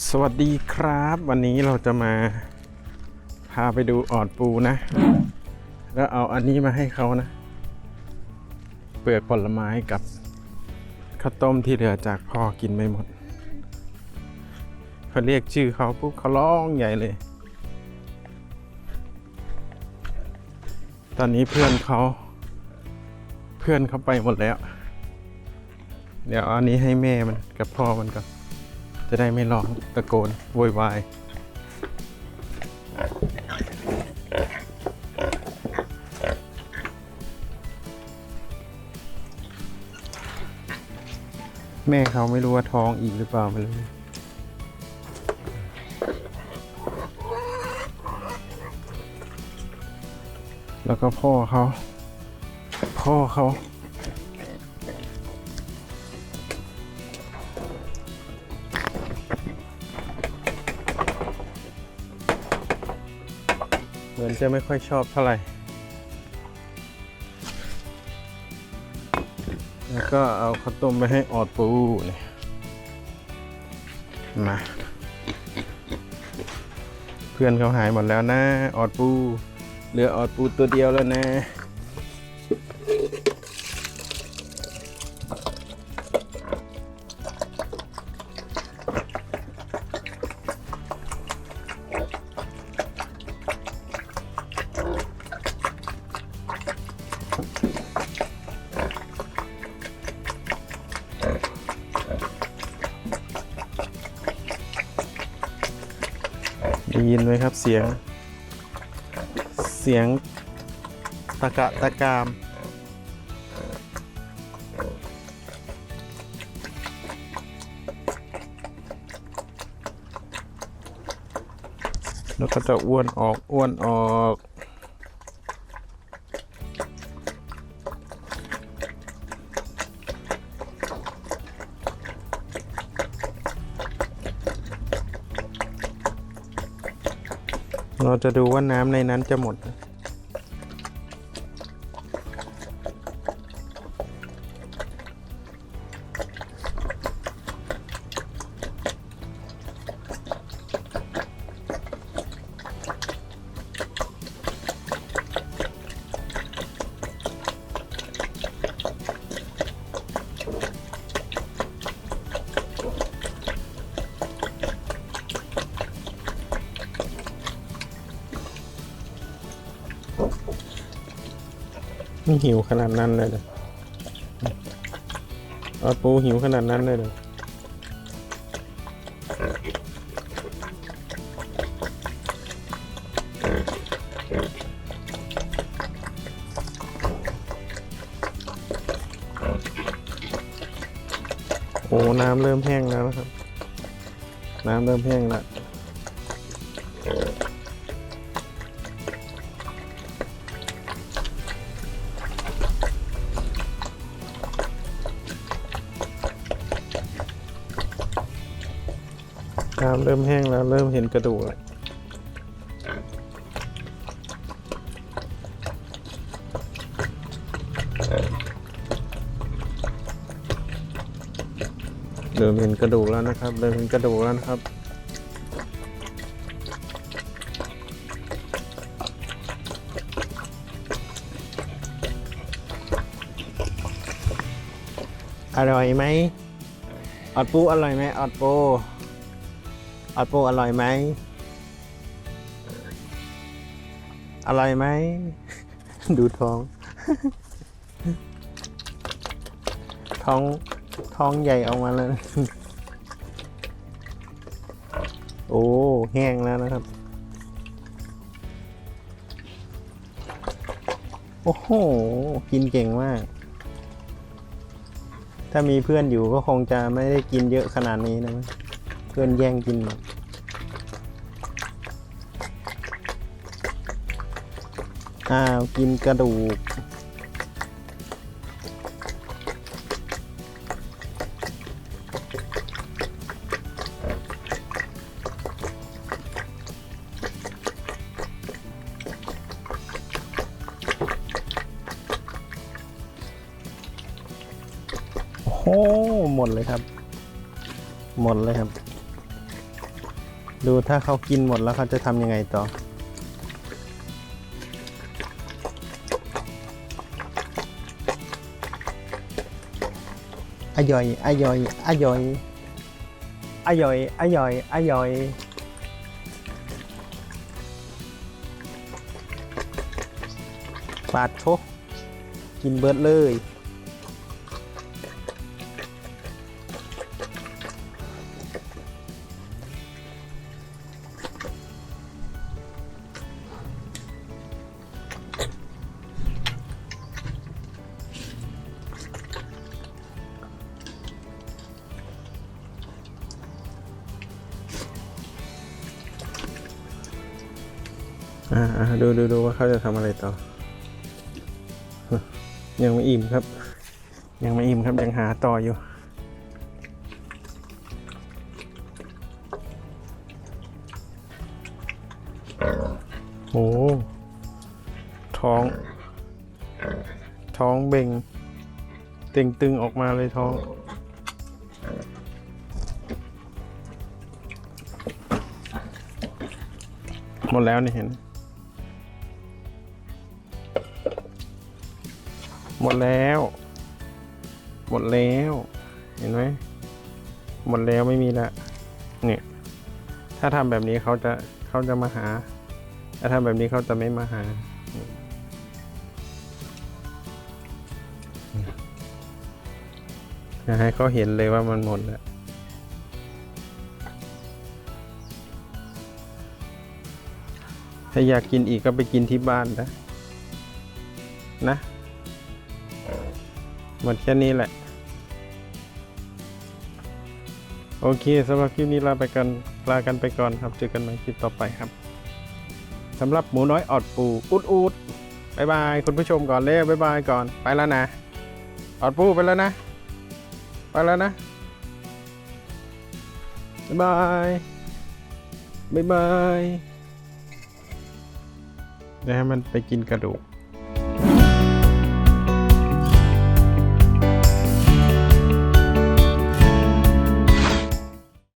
สวัสดีครับ วันนี้เราจะมาพาไปดูออดปูนะ แล้วเอาอันนี้มาให้เขานะ เปลือกผลไม้กับข้าวต้มที่เหลือจากพ่อกินไม่หมดพอเรียกชื่อเขาปุ๊บเขาร้องใหญ่เลย ตอนนี้เพื่อนเขา เพื่อนเขาไปหมดแล้ว เดี๋ยวอันนี้ให้แม่มันกับพ่อมันก่อน จะได้ไม่ร้องตะโกนโวยวายแม่เขาไม่รู้ว่าท้องอีกหรือเปล่าไม่รู้แล้วก็พ่อเขา พ่อเขา มือนจะไม่ค่อยชอบเท่าไหร่ แล้วก็เอาข้าวต้มไปให้ออดปูเนี่ยมาเพื่อนเขาหายหมดแล้วนะ ออดปู เหลือออดปูตัวเดียวแล้วนะ ได้ยินไหมครับเสียง เสียงตะกะตะกาม แล้วก็จะอ้วนออกอ้วนออก เราจะดูว่าน้ำในนั้นจะหมด ไม่หิวขนาดนั้นเลยเลยออดปูหิวขนาดนั้นเลยเลยโอ้ น้ำเริ่มแห้งแล้วนะครับ น้ำเริ่มแห้งแล้ว น้ำเริ่มแห้งแล้วเริ่มเห็นกระดูกแล้วเริ่มเห็นกระดูกแล้วนะครับ เริ่มเห็นกระดูกแล้วนะครับอร่อยไหมออดปูอร่อยไหมออดปู ออดปูอร่อยไหม อร่อยไหม ดูท้อง ท้อง ท้องใหญ่ออกมาแล้ว โอ้ แห้งแล้วนะครับ โอ้โห กินเก่งมาก ถ้ามีเพื่อนอยู่ก็คงจะไม่ได้กินเยอะขนาดนี้นะ เพื่อนแย่งกินหมดอ้าว กินกระดูก โอ้โหหมดเลยครับ หมดเลยครับ ดูถ้าเขากินหมดแล้วเขาจะทำยังไงต่อ อย่อยอย่อยอย่อยอย่อยอย่อยอย่อยปาดโชกินเบิร์ดเลย อ่าดูดูดูว่าเขาจะทำอะไรต่อ ยังไม่อิ่มครับ ยังไม่อิ่มครับ ยังหาต่ออยู่ โอ้ท้อง ท้องเบ่งเต่งตึงออกมาเลยท้องหมดแล้วนี่เห็น หมดแล้ว หมดแล้ว เห็นไหมหมดแล้วไม่มีละเนี่ย ถ้าทำแบบนี้เขาจะเขาจะมาหา ถ้าทำแบบนี้เขาจะไม่มาหา ให้เขาเห็นเลยว่ามันหมดแล้วถ้าอยากกินอีกก็ไปกินที่บ้านนะ นะ หมดแค่นี้แหละ โอเคสำหรับคลิปนี้ลาไปกันลากันไปก่อนครับ เจอกันใหม่คลิปต่อไปครับสำหรับหมูน้อยออดปูอุดอุดบายบายคุณผู้ชมก่อนเร็วบายบายก่อนไปแล้วนะออดปูไปแล้วนะ ไปแล้วนะบายบายบายบายเดี๋ยวให้มันไปกินกระดูก